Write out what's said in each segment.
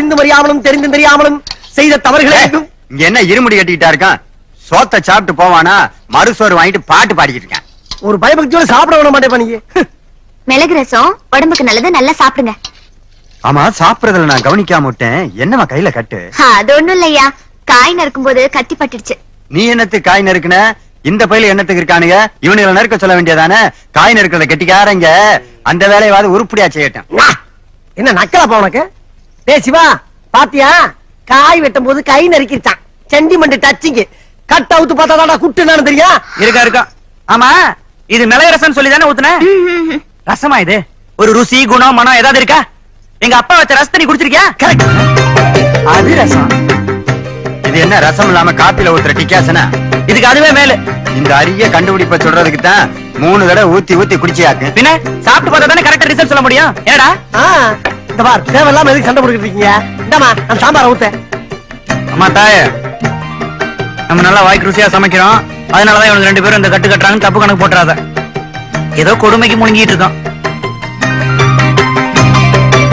அறிந்து அறியாமலும் தெரிந்து தெரியாமலும் செய்த தவறுகளை இங்க என்ன இருமுடி கட்டிக்கிட்டா இருக்கான்? சோத்த சாப்பிட்டு போவானா? மறுசோறு வாங்கிட்டு பாட்டு பாடிக்கிட்டு இருக்கேன். ஒரு பயபக்தியோட சாப்பிட விட மாட்டேன் நீ மிளகு ரசம் உடம்புக்கு நல்லது நல்லா சாப்பிடுங்க. ஆமா சாப்பிடுறதுல நான் கவனிக்காம விட்டேன். என்னமா கையில கட்டு? அது ஒண்ணும் இல்லையா? காய் நறுக்கும் போது கத்தி பட்டுடுச்சு. நீ என்னத்துக்கு காய் நறுக்குன? இந்த பையில என்னத்துக்கு இருக்கானுங்க? இவனுங்களை நறுக்க சொல்ல வேண்டியதானே? காய் நறுக்கிறத கெட்டிக்காரங்க. அந்த வேலையாவது உருப்படியா செய்யட்டும். என்ன நக்கலப்பா உனக்கு? சிவா பாத்தியா? காய் வெட்டும் போது கை நறுக்கிருச்சான். சென்டிமெண்ட் டச்சிங் கட் அவுத்து பார்த்தா குட்டு என்னன்னு தெரியும் இருக்கா இருக்கா. ஆமா இது மிளகு ரசம் சொல்லி தானே ஊத்துன? ரசமா இது? ஒரு ருசி குணம் மனம் ஏதாவது இருக்கா? எங்க அப்பா வச்ச ரசத்தை நீ குடிச்சிருக்கியா? கரெக்ட் அது ரசம். இது என்ன ரசம் இல்லாம காப்பில ஊத்துற டிக்காசனா இதுக்கு அதுவே மேலு. இந்த அரிய கண்டுபிடிப்ப சொல்றதுக்கு தான் மூணு தடவை ஊத்தி ஊத்தி குடிச்சியாக்கு. பின்ன சாப்பிட்டு பார்த்தா தானே கரெக்டா ரிசல்ட் சொல்ல முடியும்? ஏடா இந்த பார் தேவையில்லாம எதுக்கு சண்டை போட்டுக்கிட்டு இருக்கீங்க? இந்தாமா நான் சாம்பார ஊத்த அம்மா தாய நம்ம நல்லா வாய்க்கு ருசியா சமைக்கிறோம். அதனாலதான் இவங்க ரெண்டு பேரும் இந்த கட்டு கட்டுறாங்க தப்பு கணக்கு போட்டுறாத. ஏதோ கொடுமைக்கு முழுங்கிட்டு இருக்கோம்.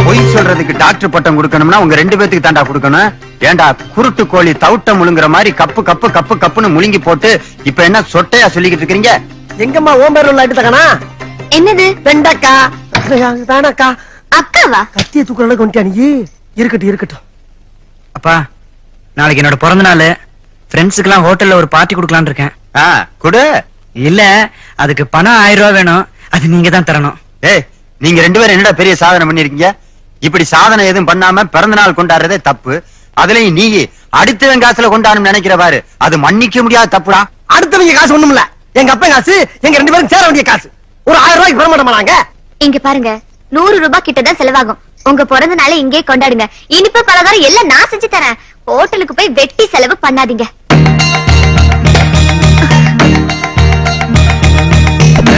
பொய் சொல்றதுக்கு டாக்டர் பட்டம் கொடுக்கணும்னா உங்க ரெண்டு பேத்துக்கு தாண்டா கொடுக்கணும். ஏண்டா குருட்டு கோழி தவுட்ட முழுங்குற மாதிரி கப்பு கப்பு கப்பு கப்புன்னு முழுங்கி போட்டு இப்ப என்ன சொட்டையா சொல்லிக்கிட்டு இருக்கீங்க? எங்கம்மா ஓம் பேர் உள்ள என்னது? வெண்டக்கா தானக்கா அக்காவா? கத்திய தூக்குற அளவுக்கு வந்துட்டியா நீ? இருக்கட்டும் இருக்கட்டும். அப்பா நாளைக்கு என்னோட பிறந்த நாள். ஃப்ரெண்ட்ஸுக்கு எல்லாம் ஹோட்டல்ல ஒரு பார்ட்டி கொடுக்கலாம்னு இருக்கேன். ஆ, குடு. இல்ல அதுக்கு பணம் ஆயிரம் ரூபாய் வேணும். அது நீங்க தான் தரணும். ஏய் நீங்க ரெண்டு பேரும் என்னடா பெரிய சாதனை பண்ணிருக்கீங்க இப்படி சாதனை எதுவும் பண்ணாம பிறந்த நாள் கொண்டாடுறதே தப்பு. அதுலயும் நீ அடுத்தவன் காசுல கொண்டாடணும் நினைக்கிற பாரு. அது மன்னிக்க முடியாத தப்புடா. அடுத்தவங்க காசு ஒண்ணும் இல்ல எங்க அப்பா காசு எங்க ரெண்டு பேரும் சேர வேண்டிய காசு. ஒரு ஆயிரம் ரூபாய்க்கு பெற மாட்டோமா நாங்க? இங்க பாருங்க. நூறு ரூபாய் கிட்டதான் செலவாகும். உங்க பிறந்த நாளை இங்கே கொண்டாடுங்க. இனிப்பு பலகாரம் எல்லாம் நான் செஞ்சு தரேன். ஹோட்டலுக்கு போய் வெட்டி செலவு பண்ணாதீங்க.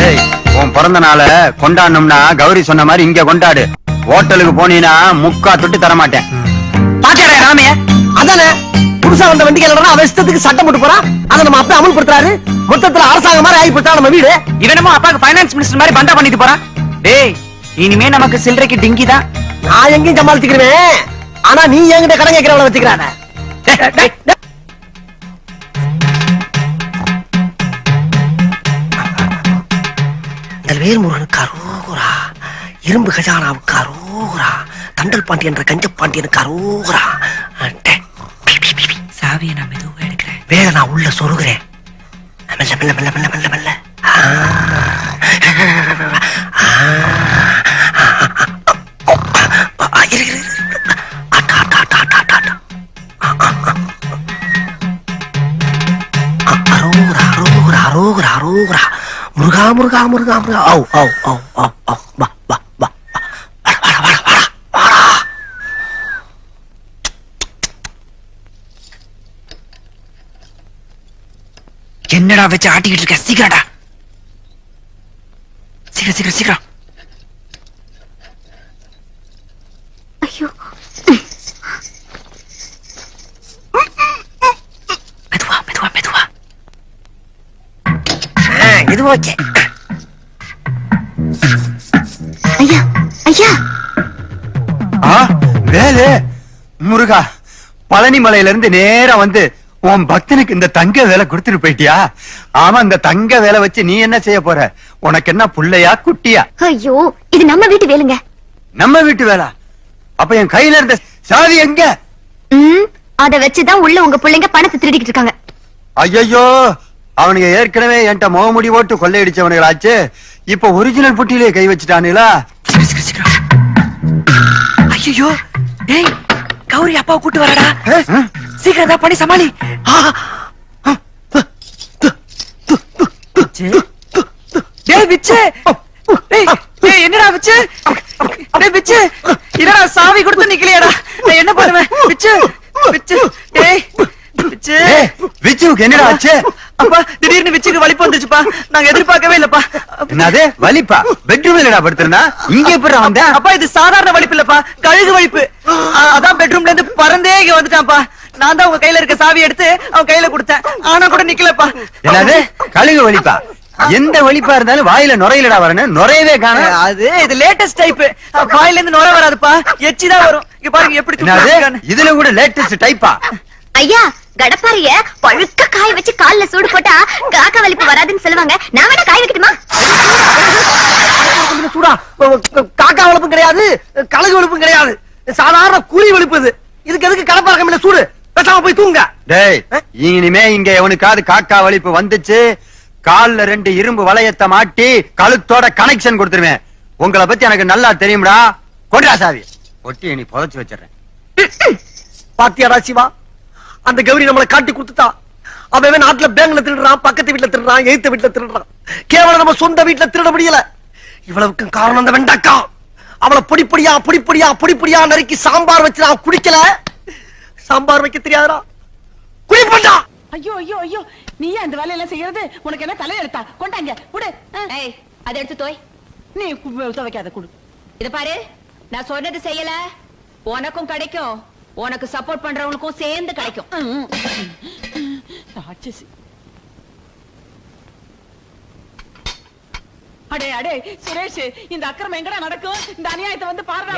ஏய் உன் பிறந்த நாள கொண்டாடணும்னா கௌரி சொன்ன மாதிரி இங்க கொண்டாடு. ஹோட்டலுக்கு போனீனா முக்கா தொட்டு தர மாட்டேன் பாத்தியாடா ராமைய அதானே? புதுசா வந்த வண்டிக்கு இல்லைன்னா அவன் இஷ்டத்துக்கு சட்டம் போட்டு போறான். அதை நம்ம அப்பா அமல்படுத்துறாரு. மொத்தத்துல அரசாங்கம் மாதிரி ஆகி போட்டா நம்ம வீடு? இவனமோ அப்பாக்கு ஃபைனான்ஸ் மினிஸ்டர் மாதிரி பந்தா பண்ணிட்டு போறான். டேய் இனிமே நமக்கு சில்லறைக்கு டிங்கி தான். நான் எங்கேயும் சமாளிச்சுக்கிறேன் ஆனா நீ என்கிட்ட கடன் கேட்கிறவள வச்சுக்கிறான வேல்முருகனுக்கு அரோகுரா. இரும்பு கஜானாவுக்கு அரோகுரா. தண்டல் பாண்டி என்ற கஞ்ச பாண்டியனுக்கு அரோகுரா. சாவியை நான் மெதுவா எடுக்கிறேன். வேலை நான் உள்ள சொருகிறேன். மெல்ல மெல்ல மெல்ல மெல்ல மெல்ல மெல்ல. ஆ. ஆ, அரோகரா, அரோகரா, அரோகரா, அரோகரா. முருகா முருகா முருகா முருகா. ஓ ஓ ஓ ஓ ஓ வா வா வா. என்னடா வச்சு ஆட்டிக்கிட்டு இருக்க? சீக்கிரடா சீக்கிரம் சீக்கிரம் சீக்கிரம். ஓகே. ஐயா ஐயா. ஆ, வேலு. முருகா பழனி மலையில இருந்து நேரா வந்து உன் பக்தனுக்கு இந்த தங்க வேலை கொடுத்துட்டு போயிட்டியா? ஆமா இந்த தங்க வேலை வச்சு நீ என்ன செய்ய போற? உனக்கு என்ன புள்ளையா குட்டியா? ஐயோ இது நம்ம வீட்டு வேலுங்க. நம்ம வீட்டு வேலை. அப்ப என் கையில இருந்த சாவி எங்க? ம் அத வச்சுதான் உள்ள உங்க பிள்ளைங்க பணத்தை திருடிக்கிட்டு இருக்காங்க. ஐயோ அவனுங்க ஏற்கனவே என்கிட்ட முகமுடி ஓட்டு கொள்ளையடிச்சவனுங்களாச்சு. இப்ப ஒரிஜினல் புட்டியிலே கை வச்சுட்டானுங்களா? ஐயோ டேய் கௌரி அப்பாவை கூட்டு வரடா. சீக்கிரம் ஏதாவது பண்ணி சமாளி. டேய் டேய் என்னடா விச்சு? டேய் விச்சு. என்னடா சாவி கொடுத்து நிக்கலையாடா? நான் என்ன பண்ணுவேன் டேய் என்னடா ஆச்சு? அப்பா திடீர்னு விச்சுக்கு வலிப்பு வந்துச்சுப்பா நாங்க எதிர்பார்க்கவே இல்லப்பா. என்னது வலிப்பா? பெட்ரூம் இல்லடா படுத்திருந்தா? இங்க எப்படி வந்த அப்பா இது சாதாரண வலிப்பு இல்லப்பா. கழுகு வலிப்பு. அதான் பெட்ரூம்ல இருந்து பறந்தே இங்க வந்துட்டான்ப்பா. நான் தான் உங்க கையில இருக்க சாவி எடுத்து அவன் கையில கொடுத்தேன். ஆனா கூட நிக்கலப்பா. என்னது கழுகு வலிப்பா? எந்த வலிப்பா இருந்தாலும் வாயில நுரையிலடா வரணும் நுரையவே காணும். அது இது லேட்டஸ்ட் டைப் வாயில இருந்து நுர வராதுப்பா. எச்சி தான் வரும். இங்க பாருங்க எப்படி. இதுல கூட லேட்டஸ்ட் டைப்பா ஐயா கடப்பாரிய பழுக்க காய வச்சு கால்ல சூடு போட்டா காக்கா வலிப்பு வராதுன்னு சொல்லுவாங்க. நான் வேணா காய வைக்கட்டுமா? சூடா காக்கா வளப்பும் கிடையாது கழுகு வளப்பும் கிடையாது. சாதாரண குழி வலிப்பு இது. இதுக்கு எதுக்கு கடப்பார கம்பியில சூடு? பேசாம போய் தூங்க. டேய் இனிமே இங்க எவனுக்காவது காக்கா வலிப்பு வந்துச்சு கால்ல ரெண்டு இரும்பு வளையத்தை மாட்டி கழுத்தோட கனெக்ஷன் கொடுத்துருவேன். உங்களை பத்தி எனக்கு நல்லா தெரியும்டா. கொண்டா சாவி ஒட்டி நீ புதைச்சு வச்சிடுறேன். பாத்தியாடா சிவா. அந்த கௌரி நம்மளை காட்டி கொடுத்துட்டா. அவன் நாட்டுல பேங்க்ல திருடுறான் பக்கத்து வீட்டுல திருடுறான் எய்த்த வீட்டுல திருடுறான். கேவலம் நம்ம சொந்த வீட்டுல திருட முடியல. இவ்வளவுக்கு காரணம் அந்த வெண்டக்கா. அவளை பொடி பொடியா பொடி பொடியா பொடி பொடியா நறுக்கி சாம்பார் வச்சு நான் குடிக்கல. சாம்பார் வைக்க தெரியாதடா. குடிப்பண்டா. ஐயோ ஐயோ ஐயோ. நீ அந்த வேலையெல்லாம் செய்யறது? உனக்கு என்ன தலையெழுத்தா? கொண்டாங்க குடு அதை எடுத்து தோய். நீ கு- துவைக்காத குடு. இத பாரு. நான் சொன்னது செய்யல. உனக்கும் கிடைக்கும். உனக்கு சப்போர்ட் பண்றவனுக்கும் சேர்ந்து கிடைக்கும். அடே அடே சுரேஷ் இந்த அக்கிரமம் எங்கடா நடக்கும்? இந்த அநியாயத்தை வந்து பாருடா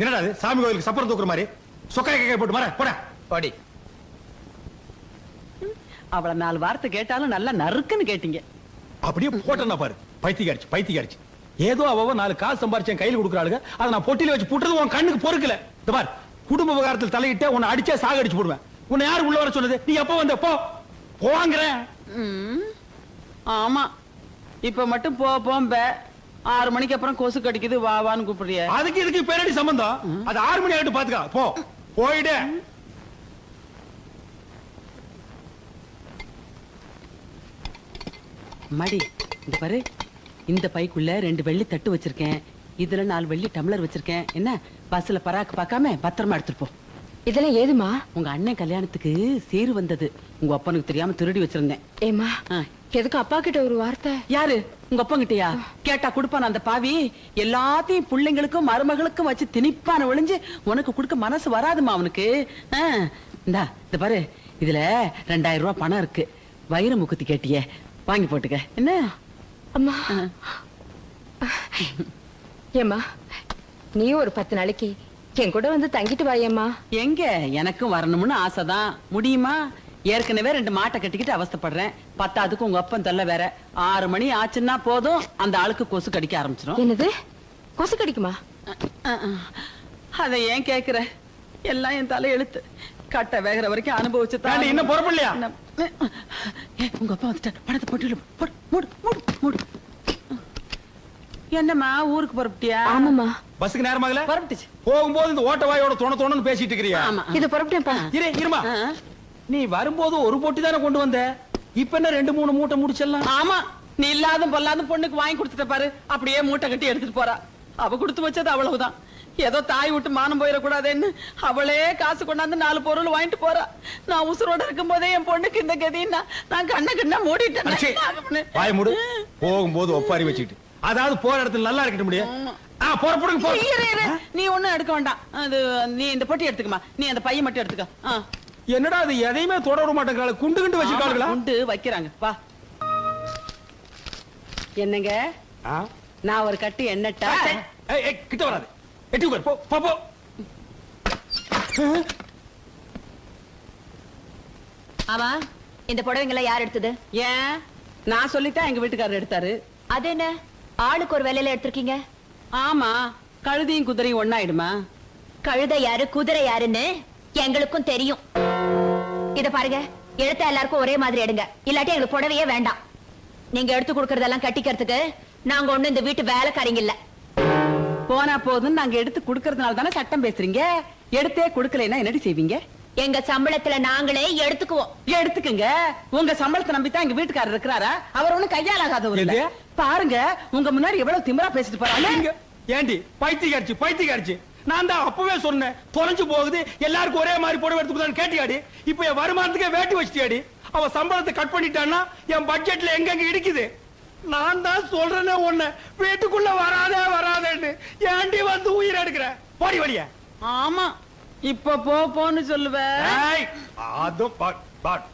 என்னடா இது? சாமி கோயிலுக்கு சப்பரம் தூக்குற மாதிரி. சொக்காய் கேக்க போட்டு மாற போட. படி. அவள நாலு வார்த்தை கேட்டாலும் நல்லா நறுக்குன்னு கேட்டீங்க. அப்படியே போட்டேன்னா பாரு. பைத்தியக்காரிச்சு பைத்தியக்காரிச்சு. ஏதோ அவ நாலு காசு சம்பாரிச்சேன் கையில கொடுக்குறாளுங்க. அதை நான் பொட்டில வச்சு புட்டுறது உன் கண்ணுக்கு பொறுக்கல. இந்த பார். குடும்ப விவகாரத்தில் தலையிட்டே உன்னை அடிச்சே சாக அடிச்சு போடுவேன். உன்னை யாரு உள்ள வர சொன்னது? நீ எப்ப வந்த? போ. போவாங்கிறேன் ம். ஆமா. இப்ப மட்டும் போ போம்ப. ஆறு மணிக்கு அப்புறம் கொசு கடிக்குது வா வான்னு கூப்பிடுறிய. அதுக்கு இதுக்கு பேரடி சம்பந்தம்? அது ஆறு மணி ஆகிட்டு பாத்துக்கா. போ. போயிடு. மடி இந்த பாரு. இந்த பைக்குள்ள ரெண்டு வெள்ளி தட்டு வச்சிருக்கேன். இதுல நாலு வெள்ளி டம்ளர் வச்சிருக்கேன். என்ன? பஸ்ல பராக்கு பார்க்காம பத்திரமா எடுத்துட்டு போ. இதெல்லாம் ஏதுமா? உங்க அண்ணன் கல்யாணத்துக்கு சீர் வந்தது. உங்க அப்பனுக்கு தெரியாம திருடி வச்சிருந்தேன். ஏமா. எதுக்கு அப்பா கிட்ட ஒரு வார்த்தை? யாரு? உங்க அப்பங்கிட்டயா கேட்டா கொடுப்பான் அந்த பாவி? எல்லாத்தையும் பிள்ளைங்களுக்கும் மருமகளுக்கும் வச்சு திணிப்பான ஒளிஞ்சு உனக்கு கொடுக்க மனசு வராதுமா அவனுக்கு? இந்தா இந்த பாரு. இதுல ரெண்டாயிரம் ரூபாய் பணம் இருக்கு. வயிறு முக்குத்தி கேட்டியே. வாங்கி போட்டுக்க. என்ன? அம்மா. ஆ. ஏமா நீ ஒரு பத்து நாளைக்கு என் கூட வந்து தங்கிட்டு வாயேம்மா. எங்க? எனக்கும் வரணும்னு ஆசைதான். முடியுமா? ஏற்கனவே ரெண்டு மாட்டை கட்டிக்கிட்டு அவஸ்தைப்படுறேன். பத்தாதுக்கு உங்க அப்பன் தொல்லை வேற. ஆறு மணி ஆச்சுன்னா போதும். அந்த ஆளுக்கு கொசு கடிக்க ஆரம்பிச்சிடும் என்னது? கொசு கடிக்குமா? அதை ஏன் கேக்குற? எல்லாம் என் தலை எழுத்து. கட்ட வேகிற வரைக்கும் அனுபவிச்சு தான் இன்னும் பொறுப்பில்லையா? ஏய், உங்க அப்பா வந்துட்டார். பணத்தை போட்டு மூடு மூடு மூடு. என்னம்மா ஊருக்கு புறப்பட்டியா? ஆமாம்மா. பஸ்ஸுக்கு நேரமாகல புறப்பட்டுச்சு. போகும்போது இந்த ஓட்ட வாயோட தொண தொணன்னு பேசிட்டு இருக்கிறியா? ஆமா. இது புறப்பட்டேன்ப்பா. இரு இருமா. நீ வரும்போது ஒரு பொட்டி தானே கொண்டு வந்த? இப்ப என்ன ரெண்டு மூணு மூட்டை முடிச்சிடலாம் ஆமா. நீ இல்லாத பொல்லாத பொண்ணுக்கு வாங்கி கொடுத்துட்ட பாரு. அப்படியே மூட்டை கட்டி எடுத்துட்டு போறா. அவ கொடுத்து வச்சது அவ்வளவுதான். ஏதோ தாய் விட்டு மானம் போயிடக்கூடாதுன்னு அவளே காசு கொண்டாந்து நாலு பொருள் வாங்கிட்டு போறா. நான் உசுரோட இருக்கும் போதே என் பொண்ணுக்கு இந்த கதின்னா நான் கண்ண கண்ண. மூடிட்டேன். வாய மூடு. போகும்போது ஒப்பாரி வச்சுக்கிட்டு. அதாவது போற இடத்துல நல்லா இருக்கட்டும் முடியும். ஆ போற போடுங்க போ. இரு, இரு. நீ ஒண்ணும் எடுக்க வேண்டாம். அது நீ இந்த பொட்டி எடுத்துக்கமா நீ அந்த பையன் மட்டும் எடுத்துக்க. என்னடா அது எதையுமே தொட விட குண்டு குண்டு வச்சிருக்காங்களா உண்டு வைக்கிறாங்க. வா. என்னங்க? நான் ஒரு கட்டு ஏய், கிட்ட வராது. எட்டி உட்கார். போ போ போ. ஆமா இந்த புடவைங்களை யார் எடுத்தது? ஏன்? நான் சொல்லித்தான் எங்க வீட்டுக்காரர் எடுத்தாரு. அது என்ன ஆளுக்கு ஒரு வேலையில எடுத்திருக்கீங்க? ஆமா கழுதியும் குதிரையும் ஒண்ணாயிடுமா? கழுதை யாரு குதிரை யாருன்னு எங்களுக்கும் தெரியும். இத பாருங்க எழுத்த எல்லாருக்கும் ஒரே மாதிரி எடுங்க. இல்லாட்டி எங்களுக்கு புடவையே வேண்டாம். நீங்க எடுத்து கொடுக்கறதெல்லாம் கட்டிக்கிறதுக்கு நாங்க ஒண்ணு இந்த வீட்டு வேலைக்காரங்க இல்ல. போனா போதும் நாங்க எடுத்து குடுக்கறதுனால தானே சட்டம் பேசுறீங்க? எடுத்தே குடுக்கலைன்னா என்னடி செய்வீங்க? எங்க சம்பளத்துல நாங்களே எடுத்துக்குவோம். எடுத்துக்கங்க. உங்க சம்பளத்தை நம்பி தான் எங்க வீட்டுக்காரர் இருக்கிறாரா? அவர் ஒண்ணு கையால் ஆகாதவர் இல்ல? பாருங்க உங்க முன்னாடி எவ்வளவு திமிரா பேசிட்டு போறாங்க ஏண்டி பைத்தியக்காரிச்சு பைத்தியக்காரிச்சு. நான் தான் அப்பவே சொன்னேன் தொலைஞ்சு போகுது எல்லாருக்கும் ஒரே மாதிரி புடவை எடுத்துக்கிட்டான்னு கேட்டியாடி? இப்ப என் வருமானத்துக்கே வேட்டி வச்சிட்டியாடி? அவ சம்பளத்தை கட் பண்ணிட்டான்னா என் பட்ஜெட்ல எங்கெங்க இடிக்குது? நான் தான் சொல்றேனே ஒண்ணு வீட்டுக்குள்ள வராதே வராதேன்னு. ஏண்டி வந்து உயிர் எடுக்கிற? போடி வழிய. ஆமா. இப்ப போ போன்னு சொல்லுவேன் அதுவும் பா- பா-